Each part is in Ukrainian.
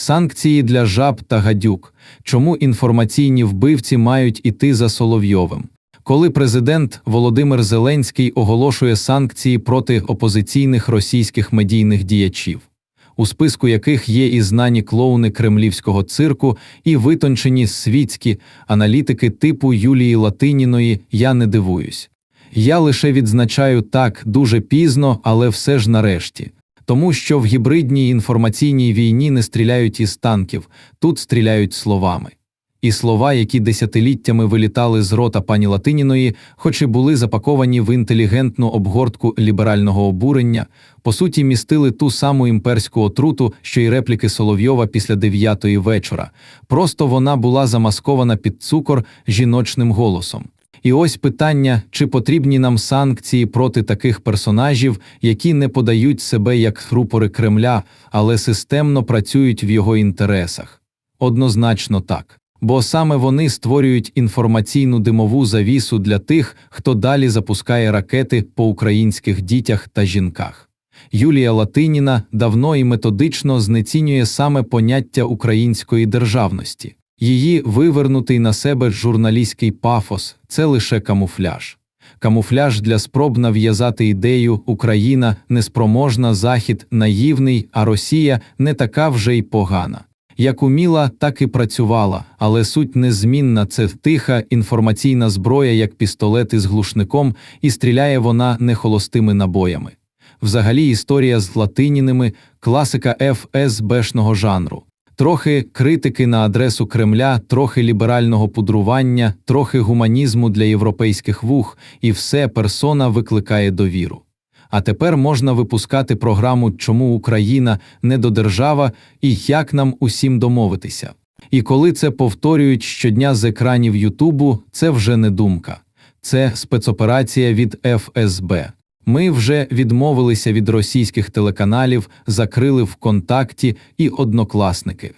Санкції для жаб та гадюк. Чому інформаційні вбивці мають іти за Соловйовим? Коли президент Володимир Зеленський оголошує санкції проти опозиційних російських медійних діячів, у списку яких є і знані клоуни кремлівського цирку, і витончені світські аналітики типу Юлії Латиніної, я не дивуюсь. Я лише відзначаю так дуже пізно, але все ж нарешті. Тому що в гібридній інформаційній війні не стріляють із танків, тут стріляють словами. І слова, які десятиліттями вилітали з рота пані Латиніної, хоч і були запаковані в інтелігентну обгортку ліберального обурення, по суті, містили ту саму імперську отруту, що й репліки Соловйова після дев'ятої вечора. Просто вона була замаскована під цукор жіночним голосом. І ось питання, чи потрібні нам санкції проти таких персонажів, які не подають себе як рупори Кремля, але системно працюють в його інтересах. Однозначно так. Бо саме вони створюють інформаційну димову завісу для тих, хто далі запускає ракети по українських дітях та жінках. Юлія Латиніна давно і методично знецінює саме поняття української державності. Її вивернутий на себе журналістський пафос це лише камуфляж. Камуфляж для спроб нав'язати ідею Україна неспроможна, Захід наївний, а Росія не така вже й погана. Як уміла, так і працювала, але суть незмінна це тиха інформаційна зброя, як пістолет із глушником, і стріляє вона не холостими набоями. Взагалі, історія з латиніними класика ФСБшного жанру. Трохи критики на адресу Кремля, трохи ліберального пудрування, трохи гуманізму для європейських вух, і все персона викликає довіру. А тепер можна випускати програму Чому Україна недодержава і як нам усім домовитися. І коли це повторюють щодня з екранів Ютубу, це вже не думка, це спецоперація від ФСБ. Ми вже відмовилися від російських телеканалів, закрили ВКонтакті і однокласники.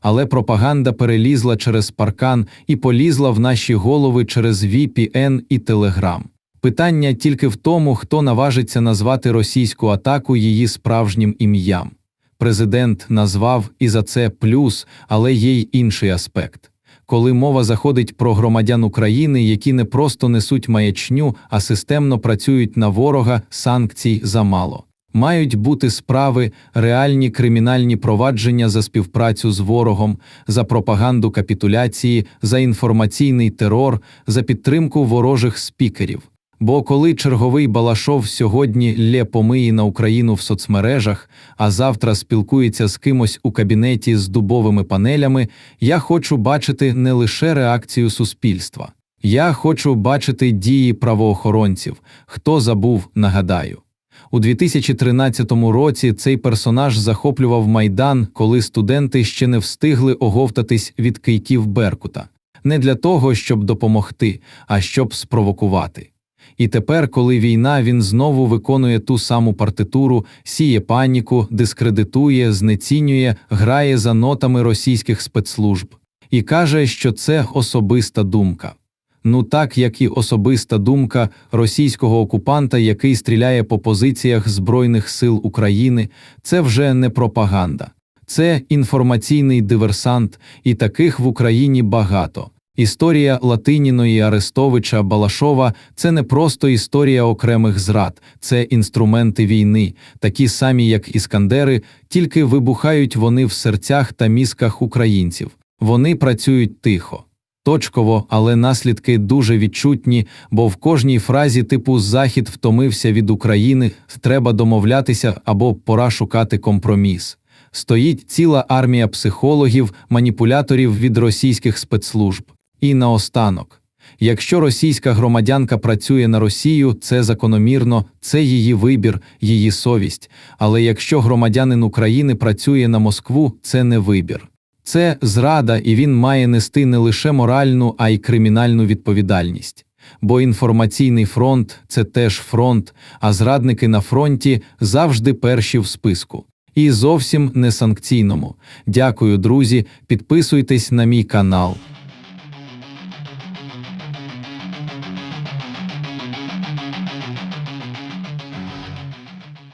Але пропаганда перелізла через паркан і полізла в наші голови через VPN і Telegram. Питання тільки в тому, хто наважиться назвати російську атаку її справжнім ім'ям. Президент назвав і за це плюс, але є й інший аспект. Коли мова заходить про громадян України, які не просто несуть маячню, а системно працюють на ворога, санкцій замало. Мають бути справи, реальні кримінальні провадження за співпрацю з ворогом, за пропаганду капітуляції, за інформаційний терор, за підтримку ворожих спікерів. Бо коли черговий Балашов сьогодні лє помиї на Україну в соцмережах, а завтра спілкується з кимось у кабінеті з дубовими панелями, я хочу бачити не лише реакцію суспільства. Я хочу бачити дії правоохоронців. Хто забув, нагадаю. У 2013 році цей персонаж захоплював майдан, коли студенти ще не встигли оговтатись від кийків Беркута, не для того, щоб допомогти, а щоб спровокувати. І тепер, коли війна, він знову виконує ту саму партитуру, сіє паніку, дискредитує, знецінює, грає за нотами російських спецслужб і каже, що це особиста думка. Ну так як і особиста думка російського окупанта, який стріляє по позиціях Збройних сил України, це вже не пропаганда, це інформаційний диверсант, і таких в Україні багато. Історія Латиніної Арестовича Балашова це не просто історія окремих зрад, це інструменти війни, такі самі, як іскандери, тільки вибухають вони в серцях та мізках українців. Вони працюють тихо. Точково, але наслідки дуже відчутні, бо в кожній фразі типу Захід втомився від України, треба домовлятися або пора шукати компроміс. Стоїть ціла армія психологів, маніпуляторів від російських спецслужб. І наостанок, якщо російська громадянка працює на Росію, це закономірно, це її вибір, її совість. Але якщо громадянин України працює на Москву, це не вибір. Це зрада, і він має нести не лише моральну, а й кримінальну відповідальність. Бо інформаційний фронт це теж фронт, а зрадники на фронті завжди перші в списку. І зовсім не санкційному. Дякую, друзі. Підписуйтесь на мій канал.